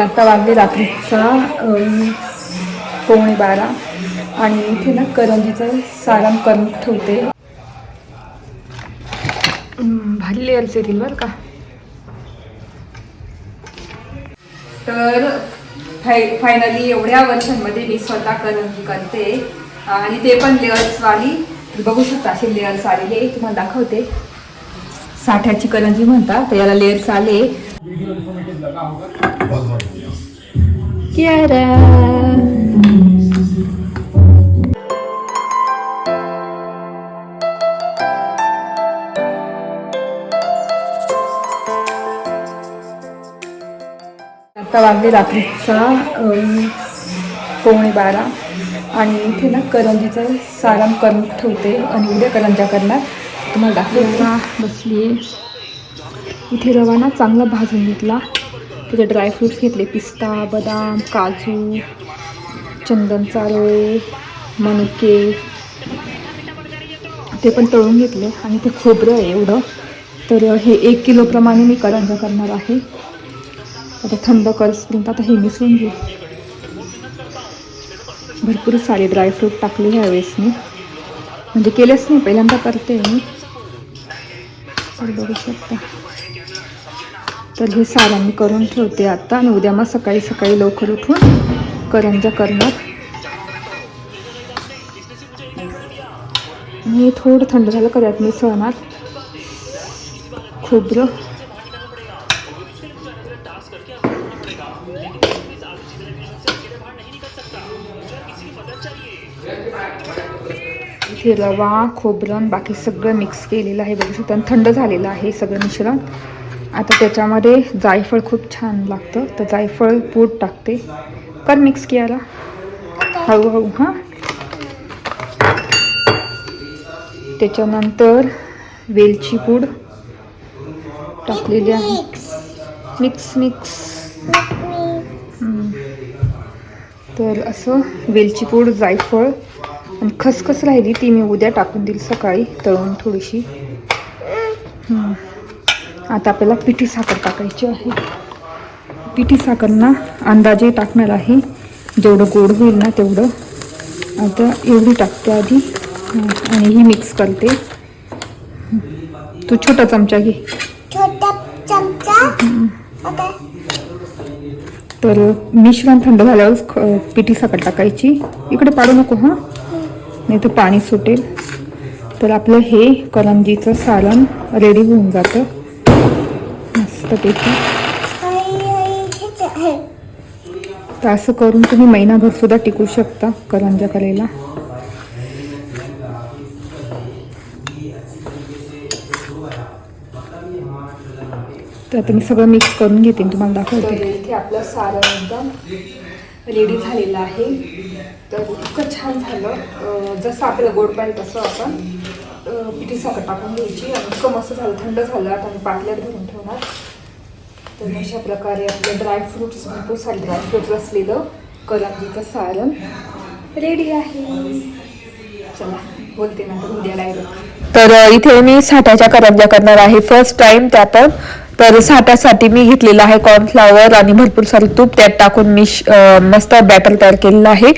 आता वाजले रात्रीचा अं, पावणे बारा. आणि इथे ना करंजीचं सारण करून ठेवते. भारी लेअर्स येतील बरं का. तर फाय फायनली एवढ्या वर्षांमध्ये मी स्वतः करंजी करते. आणि ते पण लेअर्सवाली बघू शकता असे लेअर्स आलेले. तुम्हाला दाखवते. साठ्याची करंजी म्हणतात तर याला लेअर्स आले. Kiara. आता वाजले रात्रीचा अं, पावणे बारा. आणि इथे ना करंजीचं सारण करून ठेवते आणि उद्या करंजा करणार. तुम्हाला दाखवते. बसली इथे रवा ना चांगला भाजून घेतला. तिथे ड्रायफ्रूट्स घेतले पिस्ता बदाम काजू चंदन चारोळे मनुके ते पण तळून घेतले. आणि ते खोबरं आहे एवढं. तर हे एक किलोप्रमाणे मी करंजा करणार आहे. आता थंड करसपर्यंत आता हे मिसळून घेऊ. भरपूर सारे ड्रायफ्रूट टाकले ह्यावेळेस मी. म्हणजे केलेच नाही पहिल्यांदा करते मी. तर बघू शकता. तर हे सारण मी करून ठेवते आता. आणि उद्या मग सकाळी सकाळी लवकर उठून करंजा करणार. आणि थोडं थंड झालं करूयात मिसळणार खोबरं. रवा खोबरं बाकी सगळं मिक्स केलेलं आहे बघू शकता. थंड झालेलं आहे सगळं मिश्रण. आता त्याच्यामध्ये जायफळ खूप छान लागतं. तर जायफळ पूड टाकते. कर मिक्स कियाला. हळूहळू हां. त्याच्यानंतर वेलची पूड टाकलेली आहे. Mix mix. तर असं वेलची पूड जायफळ आणि खसखस राहिली ती मी उद्या टाकून देईल सकाळी तळून थोडीशी. आता आपल्याला पिठी साखर टाकायची आहे. पिठी साखर ना अंदाजे टाकणार आहे. जेवढं गोड होईल ना तेवढं. आता एवढी टाकते आधी. आणि ही मिक्स करते. तू छोटा चमचा घे. छोटा चमचा? ओके तर मिश्रण थंड झाल्यावर ख- पिठी साखर टाकायची. इकडे पाडू नको हां? नाही तर पाणी सुटेल. तर आपलं हे करंजीचं सारण रेडी होऊन जातं. मस्तपैकी तर असं करून तुम्ही महिनाभर सुद्धा टिकू शकता करंजा करायला तर आता मी सगळं मिक्स करून घेते तुम्हाला दाखवते. इथे आपलं सारण एकदम रेडी झालेलं आहे. तर इतकं छान झालं. जसं आपल्याला गोड पाहिजे तसं आपण पिठी साखर टाकून घ्यायची. आणि इतकं मस्त झालं थंड झालं. आता मी पाटल्यात भरून ठेवणार. तर अशा प्रकारे आपलं ड्रायफ्रुट्स भरपूर सारे ड्रायफ्रुट्स असलेलं करंजीचं सारण रेडी आहे. चला बोलते नंतर उद्या डायरेक्ट तर इथे मी साठ्याच्या करंज्या करणार आहे. फर्स्ट टाइम त्या पण तर साठ्यासाठी मी घेतलेलं आहे कॉर्नफ्लावर आणि भरपूर सारे तूप. त्यात टाकून मी मस्त बॅटर तयार केलेलं आहे.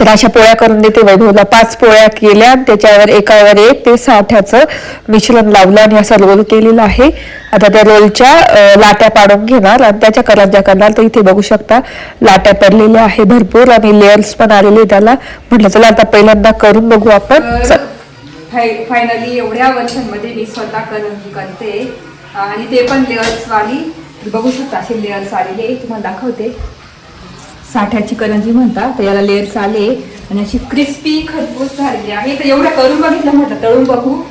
तर अशा पोळ्या करून देते वैभवला. पाच पोळ्या केल्या. आणि त्याच्यावर एकावर एक ते साठ्याचं मिश्रण लावलं आणि असा रोल केलेला आहे. आता त्या रोलच्या लाट्या पाडून घेणार आणि त्याच्या करंज्या करणार. तर इथे बघू शकता. लाट्या पडलेल्या आहे भरपूर आणि लेअर्स पण आलेले त्याला. म्हटलं चला आता पहिल्यांदा करून बघू आपण. फायनली एवढ्या वर्षांमध्ये मी स्वतः करंजी करते. आणि ते पण लेअर्सवाली बघू शकता असे लेअर्स आलेले. तुम्हाला दाखवते. साठ्याची करंजी म्हणतात तर याला लेअर्स आले. आणि अशी क्रिस्पी खरपूस झालेली आहे. तर एवढ्या करून बघितलं म्हटलं तळून बघू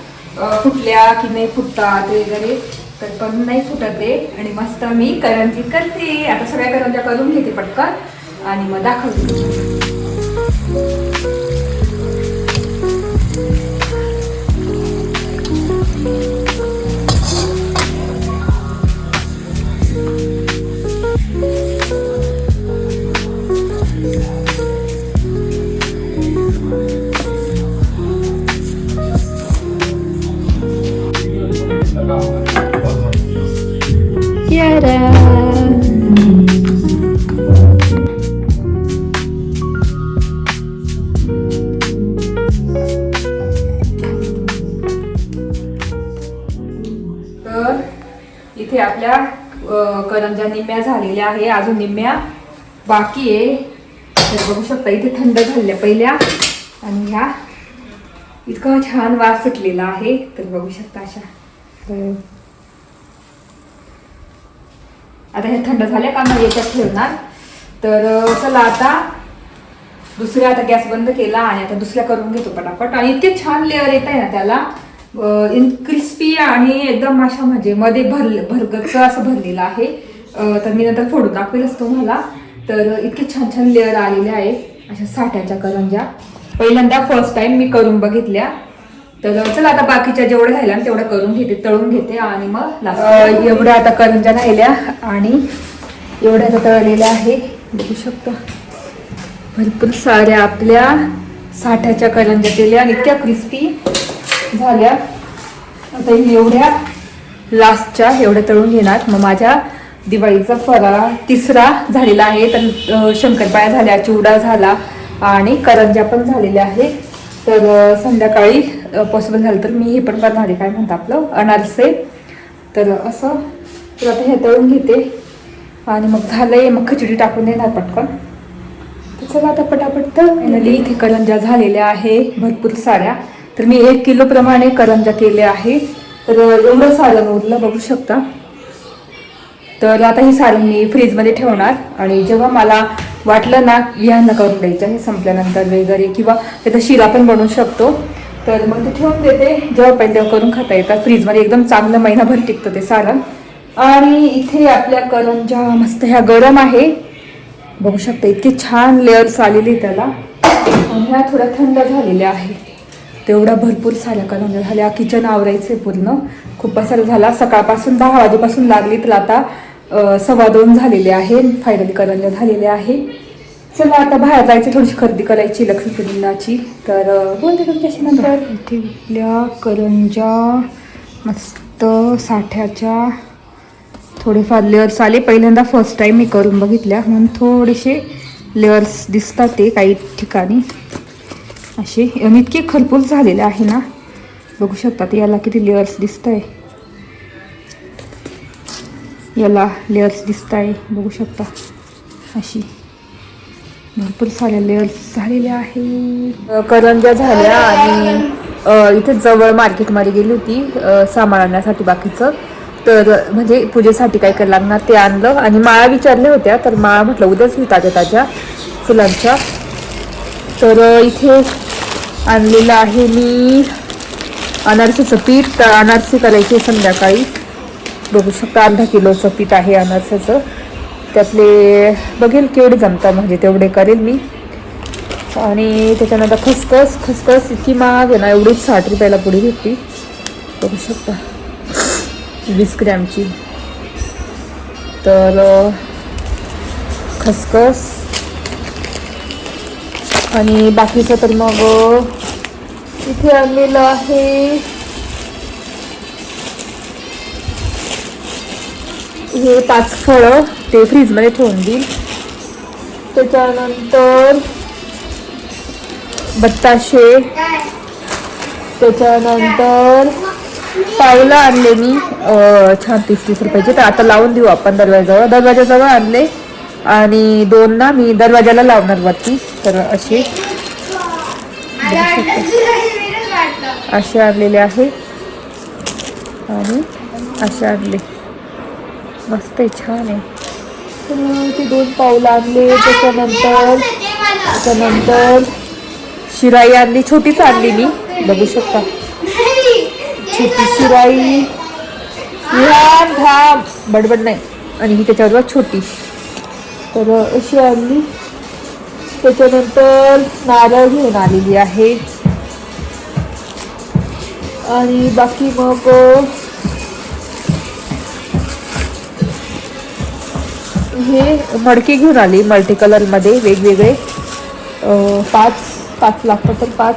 फुटल्या की नाही फुटतात वगैरे. तर पण नाही फुटत दे आणि मस्त मी करंजी करते. आता सगळ्या करंजा करून घेते पटकन. आणि मग दाखवते. तर इथे आपल्या करंजा निम्म्या झालेल्या आहे. अजून निम्म्या बाकी आहे. तर बघू शकता इथे थंड झालेल्या पहिल्या आणि ह्या इतका छान वास सुटलेला आहे. तर बघू शकता अशा. आता हे थंड झाले का मग याच्यात ठेवणार. तर चला आता दुसऱ्या आता गॅस बंद केला आणि आता दुसऱ्या करून घेतो पटापट. आणि इतके छान लेअर येत आहे ना त्याला. क्रिस्पी आणि एकदम अशा म्हणजे मध्ये भर भरगच असं भरलेलं आहे. तर मी नंतर फोडून दाखवेलच तुम्हाला. तर इतके छान छान लेअर आलेले आहे अशा साठ्याच्या करंज्या. पहिल्यांदा फर्स्ट टाइम मी करून बघितल्या. तर चला आता बाकीच्या जेवढ्या राहिल्या तेवढ्या करून घेते तळून घेते आणि मग last- एवढ्या आता करंज्या राहिल्या आणि एवढ्या आता तळलेल्या आहे बघू शकता. भरपूर साऱ्या आपल्या साठ्याच्या करंज्या केल्या आणि इतक्या क्रिस्पी झाल्या. आता एवढ्या लास्टच्या एवढ्या तळून घेणार. मग माझ्या दिवाळीचा फराळ तिसरा झालेला आहे तर शंकरपाया शंकरपाळ्या झाल्या चिवडा झाला आणि करंज्या पण झालेल्या आहेत. तर संध्याकाळी पॉसिबल झालं तर मी हे पण करणार आहे काय म्हणतात आपलं अनारसे. तर असं तर आता हे तळून घेते. आणि मग झालं आहे मग खिचडी टाकून देणार पटकन. तर चला आता पटापट तर. फायनली इथे करंजा झालेल्या आहे भरपूर साऱ्या. तर मी एक किलो प्रमाणे करंजा केले आहे. तर एवढं सारण उरलं बघू शकता. तर आता ही सारण मी फ्रीजमध्ये ठेवणार. आणि जेव्हा मला वाटलं ना यांना करून द्यायचं हे संपल्यानंतर वगैरे किंवा त्याचा शिरा पण बनवू शकतो. तर मग ते ठेवून देते. जेव्हा पाहिजे तेव्हा करून खाता येतात. फ्रीजमध्ये एकदम चांगलं महिनाभर टिकतं ते सारण. आणि इथे आपल्या करंजा मस्त ह्या गरम आहे. बघू शकता इतके छान लेअर्स आलेली त्याला. आणि ह्या थोड्या थंड झालेल्या आहे तेवढ्या भरपूर साऱ्या करंजा झाल्या. किचन आवरायचे पूर्ण. खूप पसारा झाला. सकाळपासून दहा वाजेपासून लागली तर आता सव्वा दोन झालेले आहे. फायनली करंजा झालेले आहे. चला आता बाहेर जायचं थोडीशी खरेदी करायची लक्ष्मीपूजनाची. तर बोलते तुमच्याशी नंतर. इथे आपल्या करंजा मस्त साठ्याच्या थोडेफार लेअर्स आले. पहिल्यांदा फर्स्ट टाईम मी करून बघितल्या. म्हणून थोडेसे लेअर्स दिसतात ते काही ठिकाणी. असे. आणि इतके खरपूस झालेले आहे ना. बघू शकतात याला किती लेअर्स दिसत आहे याला लेअर्स दिसत आहे बघू शकता. अशी. भरपूर साऱ्या लेअर्स झालेल्या आहे करंज्या झाल्या आणि इथे जवळ मार्केटमध्ये गेली होती अ, सामान आणण्यासाठी बाकीचं. तर म्हणजे पूजेसाठी काय काय लागणार ते आणलं आणि माळा विचारल्या होत्या तर माळा म्हटलं उद्याच मी ताज्या ताज्या फुलांच्या. तर इथे आणलेलं आहे मी अनारसीचं पीठ. तर अनारसी करायची आहे संध्याकाळी. बघू शकता अर्धा किलोचं पीठ आहे अनारसाचं. त्यातले बघेल केवढे जमतात म्हणजे तेवढे करेल मी. आणि त्याच्यानंतर खसखस खसखस इतकी महाग आहे ना एवढीच साठ रुपयाला पुढे घेतली बघू शकता. वीस ग्रॅमची. तर खसखस. आणि बाकीचं तर मग इथे आणलेलं आहे. हे पाच फळं. ते फ्रीजमध्ये ठेवून देईल. त्याच्यानंतर बत्ताशे. त्याच्यानंतर पावलं आणले मी. छान तीस तीस रुपयाचे. तर आता लावून देऊ आपण दरवाजाजवळ दरवाजाजवळ आणले. आणि दोन ना मी दरवाजाला लावणार वरती. तर असे. असे आणलेले आहे. आणि असे आणले. मस्त आहे छान आहे. ते दोन पाऊल आणले त्याच्यानंतर त्याच्यानंतर शिराई आणली छोटीच आणली मी. बघू शकता. छोटी शिराई. लहान हा बडबड नाही. आणि ही त्याच्याबरोबर छोटी. तर अशी आणली. त्याच्यानंतर नारळ घेऊन आलेली आहे. आणि बाकी मग हे मडके घेऊन आली मल्टी कलरमध्ये वेगवेगळे. पाच पाच लागतात तर पाच.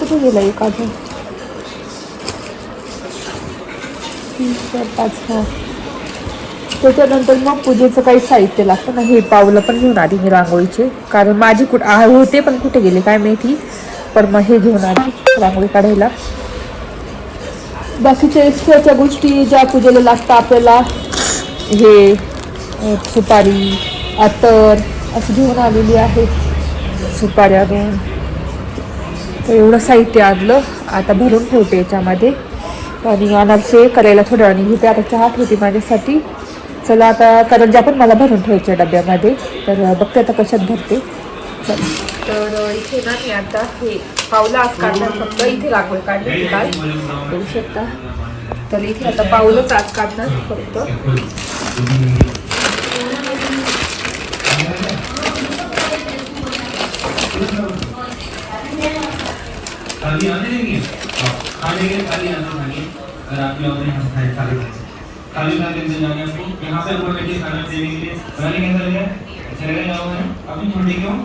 कुठे गेला एक अजून? तीन चार पाच हा त्याच्यानंतर मग पूजेचं काही साहित्य लागतं ना हे पावलं पण घेऊन आली मी रांगोळीचे. कारण माझी कुठं होते पण कुठे गेले काय माहिती. पण मग हे घेऊन आली रांगोळी काढायला. बाकीच्या एक्स्ट्राच्या गोष्टी ज्या पूजेला लागतात आपल्याला हे सुपारी अतर असं घेऊन आलेली आहे. सुपाऱ्या दोन. तर एवढं साहित्य आणलं आता भरून ठेवते याच्यामध्ये. आणि अनारसे करायला थोड्या आणि घेते. आता चहा ठेवते माझ्यासाठी. चला आता करंजा पण मला भरून ठेवायच्या डब्यामध्ये. तर बघते आता कशात भरते. चल. तर इथे ना मी आता हे. पावलं आज काढणार फक्त. इथे लागवड काढली होती काल. शकता. तर इथे आता पावलंच आज काढणार फक्त. खाली आने खाली अगर आपकी खाली यहाँ से ऊपर खाना देने के लिए जाओ अभी थोड़ी क्यों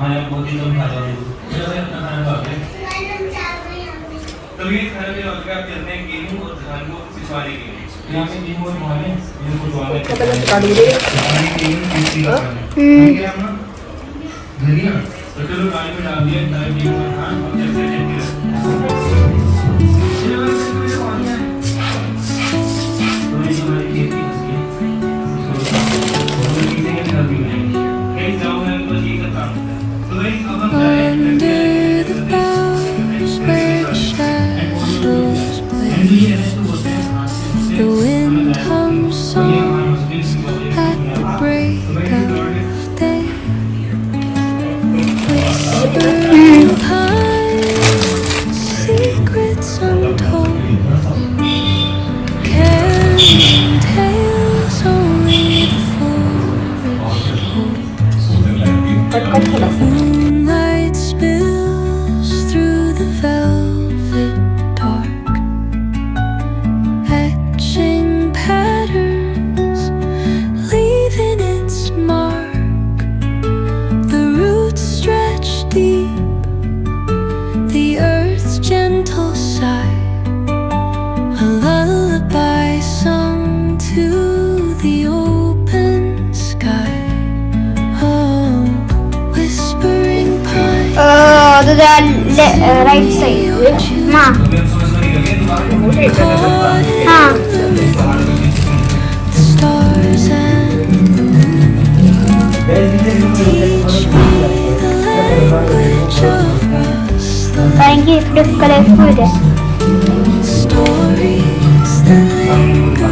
हाँ यार बहुत ही कम खा जाओ चलो भाई अपना खाना खा ले तो ये खाने के वक्त आप चलते हैं? गेहूँ और धान को पिछवाने के लिए। यहाँ पे गेहूँ और धान है गेहूँ को धुआने के लिए। धान गेहूँ मिक्सी का ठीक है। अपना धनिया। तो चलो गाड़ी में डाल दिया गेहूँ और धान। right side. Which? Ma. Ha. Kanki flip kare fude. Stories that linger.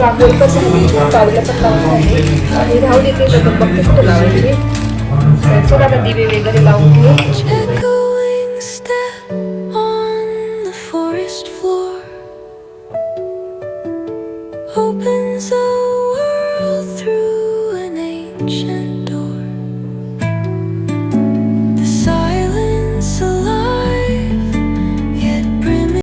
रांगोळी पण झाली पण लावून आणि राहू देते बघते कुठं लावायची. चला आता दिवे वगैरे लावून घेऊ